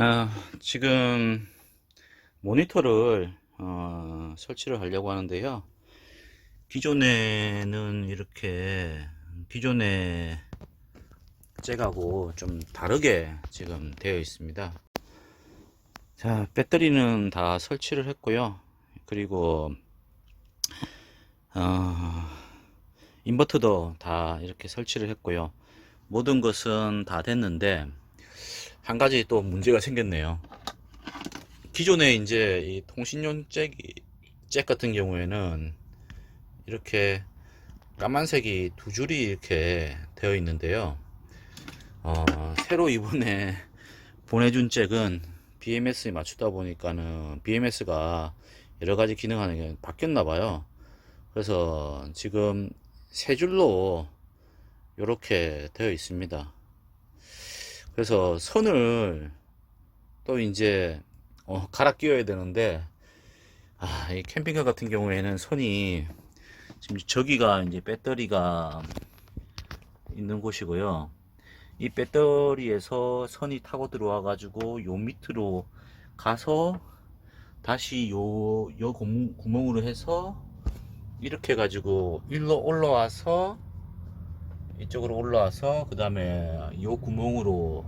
아, 지금 모니터를 어, 설치를 하려고 하는데요. 기존에는 이렇게 기존에 잭하고 좀 다르게 지금 되어 있습니다. 자, 배터리는 다 설치를 했고요. 그리고 어, 인버터도 다 이렇게 설치를 했고요. 모든 것은 다 됐는데 한 가지 또 문제가 생겼네요. 기존에 이제 이 통신용 잭, 잭 같은 경우에는 이렇게 까만색이 두 줄이 이렇게 되어 있는데요. 어, 새로 이번에 보내준 잭은 BMS에 맞추다 보니까는 BMS가 여러 가지 기능하는 게 바뀌었나 봐요. 그래서 지금 세 줄로 이렇게 되어 있습니다. 그래서 선을 또 이제 어, 갈아 끼워야 되는데 아, 이 캠핑카 같은 경우에는 선이 지금 저기가 이제 배터리가 있는 곳이고요. 이 배터리에서 선이 타고 들어와 가지고 요 밑으로 가서 다시 요, 요 구멍, 구멍으로 해서 이렇게 해가지고 일로 올라와서 이쪽으로 올라와서 그 다음에 요 구멍으로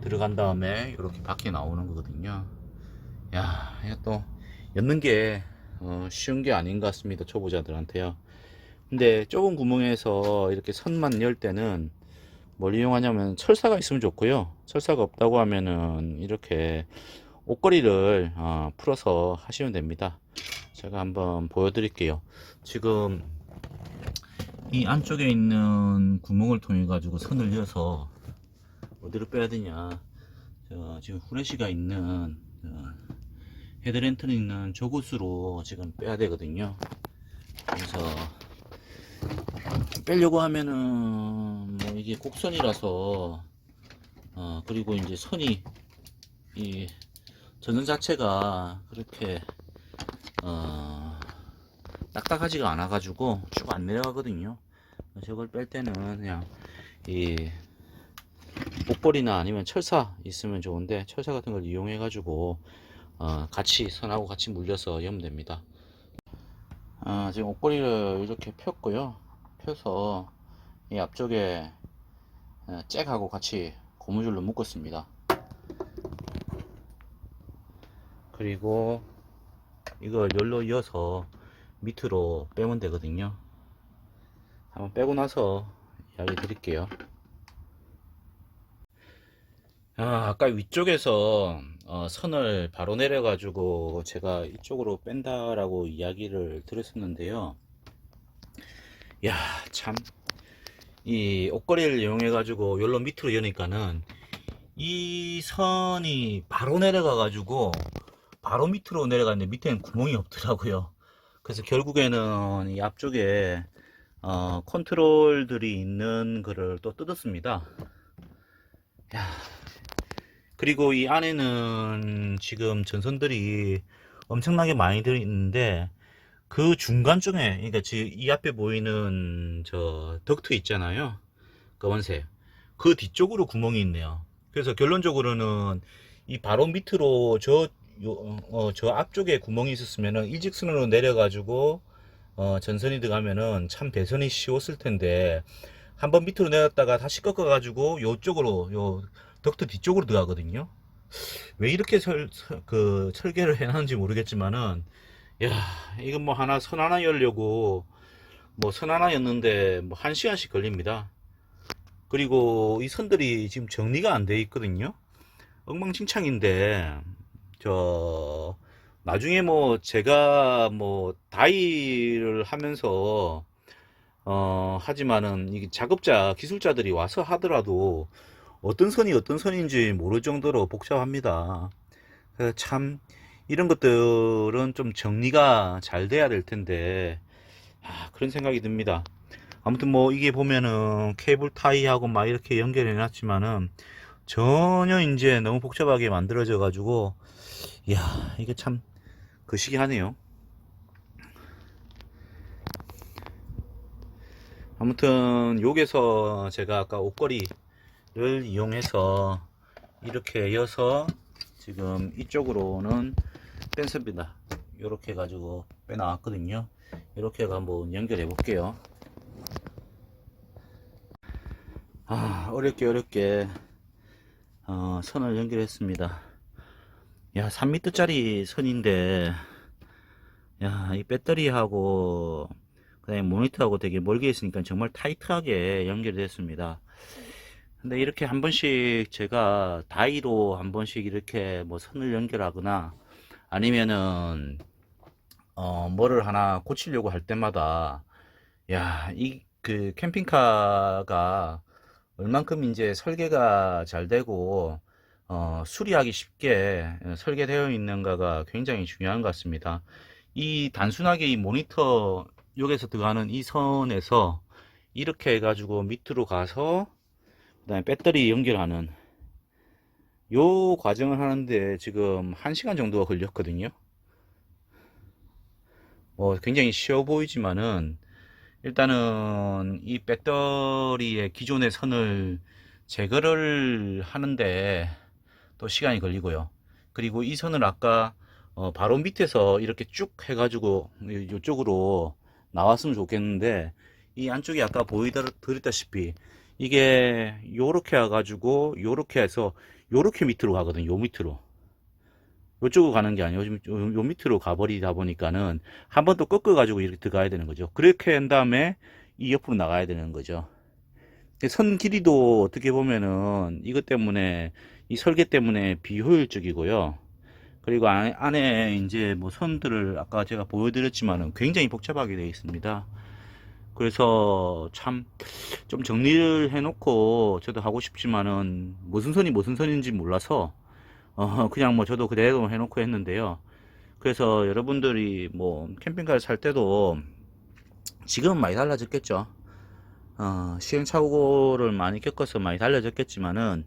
들어간 다음에 이렇게 밖에 나오는 거거든요. 야또 엮는 게 어, 쉬운 게 아닌 것 같습니다 초보자들한테요. 근데 좁은 구멍에서 이렇게 선만 열 때는 뭘 이용하냐면 철사가 있으면 좋고요. 철사가 없다고 하면은 이렇게 옷걸이를 어, 풀어서 하시면 됩니다. 제가 한번 보여드릴게요. 지금 이 안쪽에 있는 구멍을 통해 가지고 선을 이어서 어디로 빼야 되냐. 저 지금 후레쉬가 있는 저 헤드랜턴 있는 저 곳으로 지금 빼야 되거든요. 그래서 빼려고 하면은 뭐 이게 곡선이라서 어 그리고 이제 선이 이 전선 자체가 그렇게 어 딱딱하지가 않아 가지고 쭉 안 내려가거든요. 저걸 뺄 때는 그냥 이 목걸이나 아니면 철사 있으면 좋은데 철사 같은 걸 이용해 가지고 어 같이 선하고 같이 물려서 여면 됩니다. 아 지금 옷걸이를 이렇게 폈고요. 펴서 이 앞쪽에 어, 잭하고 같이 고무줄로 묶었습니다. 그리고 이걸 열로 이어서 밑으로 빼면 되거든요. 한번 빼고 나서 이야기 드릴게요. 아, 아까 위쪽에서 어, 선을 바로 내려 가지고 제가 이쪽으로 뺀다 라고 이야기를 드렸었는데요. 야, 참. 이 옷걸이를 이용해 가지고 열로 밑으로 여니까는 이 선이 바로 내려가 가지고 바로 밑으로 내려가는데 밑에는 구멍이 없더라고요. 그래서 결국에는 이 앞쪽에 어, 컨트롤들이 있는 거를 또 뜯었습니다. 야. 그리고 이 안에는 지금 전선들이 엄청나게 많이 들어있는데 그 중간쯤에 그러니까 지금 이 앞에 보이는 저 덕트 있잖아요. 검은색. 그 뒤쪽으로 구멍이 있네요. 그래서 결론적으로는 이 바로 밑으로 저 요, 어, 저 앞쪽에 구멍이 있었으면은 일직선으로 내려가지고 어, 전선이 들어가면은 참 배선이 쉬웠을 텐데 한번 밑으로 내렸다가 다시 꺾어가지고 요쪽으로 요 덕트 뒤쪽으로 들어가거든요. 왜 이렇게 설, 설- 그 설계를 해놨는지 모르겠지만은 야 이건 뭐 하나 선 하나 열려고 뭐 선 하나 였는데 뭐 한 시간씩 걸립니다. 그리고 이 선들이 지금 정리가 안 돼 있거든요. 엉망진창인데 저 나중에 뭐 제가 뭐 다이를 하면서 어 하지만은 이게 작업자 기술자들이 와서 하더라도 어떤 선이 어떤 선인지 모를 정도로 복잡합니다. 참 이런 것들은 좀 정리가 잘 돼야 될 텐데 아, 그런 생각이 듭니다. 아무튼 뭐 이게 보면은 케이블 타이하고 막 이렇게 연결해 놨지만은 전혀 이제 너무 복잡하게 만들어져 가지고 이야 이게 참 거시기 하네요 아무튼 여기서 제가 아까 옷걸이를 이용해서 이렇게 이어서 지금 이쪽으로는 뺐습니다. 이렇게 해가지고 빼 나왔거든요. 이렇게 해가 한번 연결해 볼게요. 아, 어렵게 어렵게 어, 선을 연결했습니다. 야, 3m짜리 선인데 야, 이 배터리하고 그다음에 모니터하고 되게 멀게 있으니까 정말 타이트하게 연결이 됐습니다. 근데 이렇게 한 번씩 제가 다이로 한 번씩 이렇게 뭐 선을 연결하거나 아니면은 어 뭐를 하나 고치려고 할 때마다 야 이 그 캠핑카가 얼만큼 이제 설계가 잘 되고 어 수리하기 쉽게 설계되어 있는가가 굉장히 중요한 것 같습니다. 이 단순하게 이 모니터 여기서 들어가는 이 선에서 이렇게 해가지고 밑으로 가서 그 다음에 배터리 연결하는 요 과정을 하는데 지금 1시간 정도가 걸렸거든요. 뭐 굉장히 쉬워 보이지만은 일단은 이 배터리의 기존의 선을 제거를 하는데 또 시간이 걸리고요. 그리고 이 선을 아까 어 바로 밑에서 이렇게 쭉 해가지고 이쪽으로 나왔으면 좋겠는데 이 안쪽에 아까 보이드렸다시피 이게 요렇게 와가지고 요렇게 해서 요렇게 밑으로 가거든 요. 밑으로. 요쪽으로 가는 게 아니고 요, 요 밑으로 가버리다 보니까는 한번또 꺾어 가지고 이렇게 들어가야 되는 거죠. 그렇게 한 다음에 이 옆으로 나가야 되는 거죠. 선 길이도 어떻게 보면은 이것 때문에 이 설계 때문에 비효율적이고요 그리고 안에, 안에 이제 뭐 선들을 아까 제가 보여드렸지만은 굉장히 복잡하게 되어 있습니다 그래서 참 좀 정리를 해놓고 저도 하고 싶지만은 무슨 선이 무슨 선인지 몰라서 어 그냥 뭐 저도 그대로 해놓고 했는데요. 그래서 여러분들이 뭐 캠핑카를 살 때도 지금은 많이 달라졌겠죠. 어 시행착오를 많이 겪어서 많이 달라졌겠지만은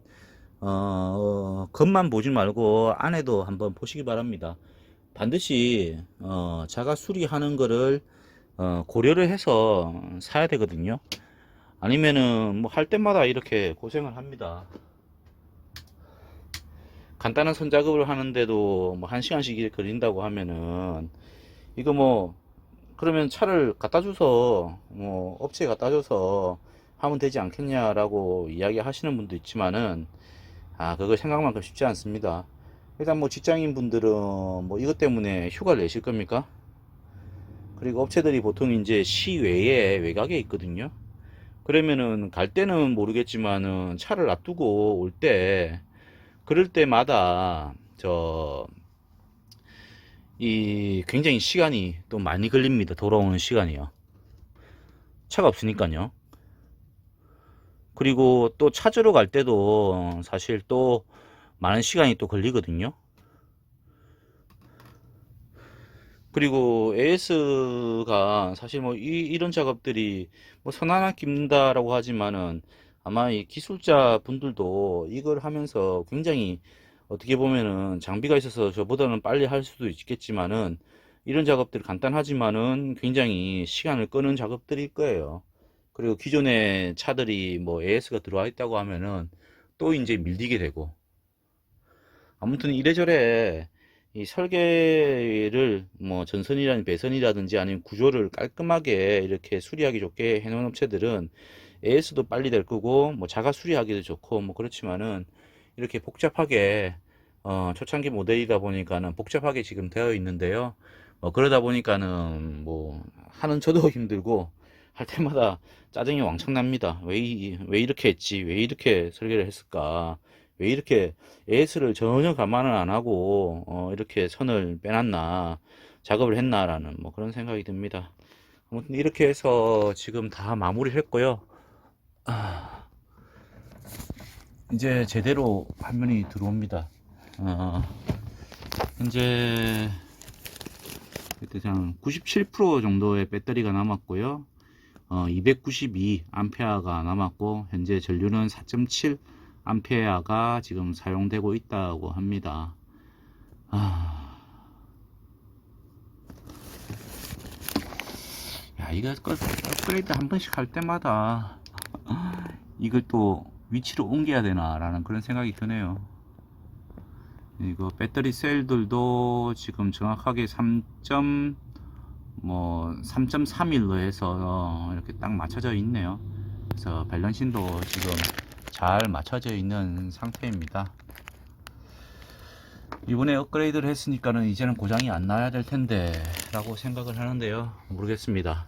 어 겉만 보지 말고 안에도 한번 보시기 바랍니다. 반드시 어 자가 수리하는 거를 어, 고려를 해서 사야 되거든요. 아니면은 뭐 할 때마다 이렇게 고생을 합니다. 간단한 선 작업을 하는데도 뭐 한 시간씩 걸린다고 하면은 이거 뭐 그러면 차를 갖다 줘서 뭐 업체에 갖다 줘서 하면 되지 않겠냐라고 이야기 하시는 분도 있지만은 아 그거 생각만큼 쉽지 않습니다. 일단 뭐 직장인 분들은 뭐 이것 때문에 휴가를 내실 겁니까? 그리고 업체들이 보통 이제 시외에 외곽에 있거든요. 그러면은 갈 때는 모르겠지만은 차를 놔두고 올 때 그럴 때마다 저 이 굉장히 시간이 또 많이 걸립니다. 돌아오는 시간이요. 차가 없으니까요. 그리고 또 찾으러 갈 때도 사실 또 많은 시간이 또 걸리거든요. 그리고 AS가 사실 뭐 이, 런 작업들이 뭐선 하나 깁는다라고 하지만은 아마 이 기술자 분들도 이걸 하면서 굉장히 어떻게 보면은 장비가 있어서 저보다는 빨리 할 수도 있겠지만은 이런 작업들이 간단하지만은 굉장히 시간을 끄는 작업들일 거예요. 그리고 기존의 차들이 뭐 AS가 들어와 있다고 하면은 또 이제 밀리게 되고 아무튼 이래저래 이 설계를 뭐 전선이라는 배선이라든지 아니면 구조를 깔끔하게 이렇게 수리하기 좋게 해놓은 업체들은 AS도 빨리 될 거고 뭐 자가 수리하기도 좋고 뭐 그렇지만은 이렇게 복잡하게 어 초창기 모델이다 보니까는 복잡하게 지금 되어 있는데요. 뭐 그러다 보니까는 뭐 하는 저도 힘들고 할 때마다 짜증이 왕창 납니다. 왜, 이- 왜 이렇게 했지? 왜 이렇게 설계를 했을까? 왜 이렇게 AS를 전혀 감안을 안 하고 어, 이렇게 선을 빼놨나 작업을 했나라는 뭐 그런 생각이 듭니다. 아무튼 이렇게 해서 지금 다 마무리를 했고요. 아, 이제 제대로 화면이 들어옵니다. 어, 현재 그냥 97% 정도의 배터리가 남았고요. 어, 292 암페어가 남았고 현재 전류는 4.7 암페어가 지금 사용되고 있다고 합니다. 아... 야, 이거 거- 업그레이드 한 번씩 할 때마다 이걸 또 위치로 옮겨야 되나 라는 그런 생각이 드네요. 이거 배터리 셀들도 지금 정확하게 3. 뭐 3.31로 해서 이렇게 딱 맞춰져 있네요. 그래서 밸런싱도 지금 잘 맞춰져 있는 상태입니다. 이번에 업그레이드를 했으니까는 이제는 고장이 안 나야 될 텐데 라고 생각을 하는데요. 모르겠습니다.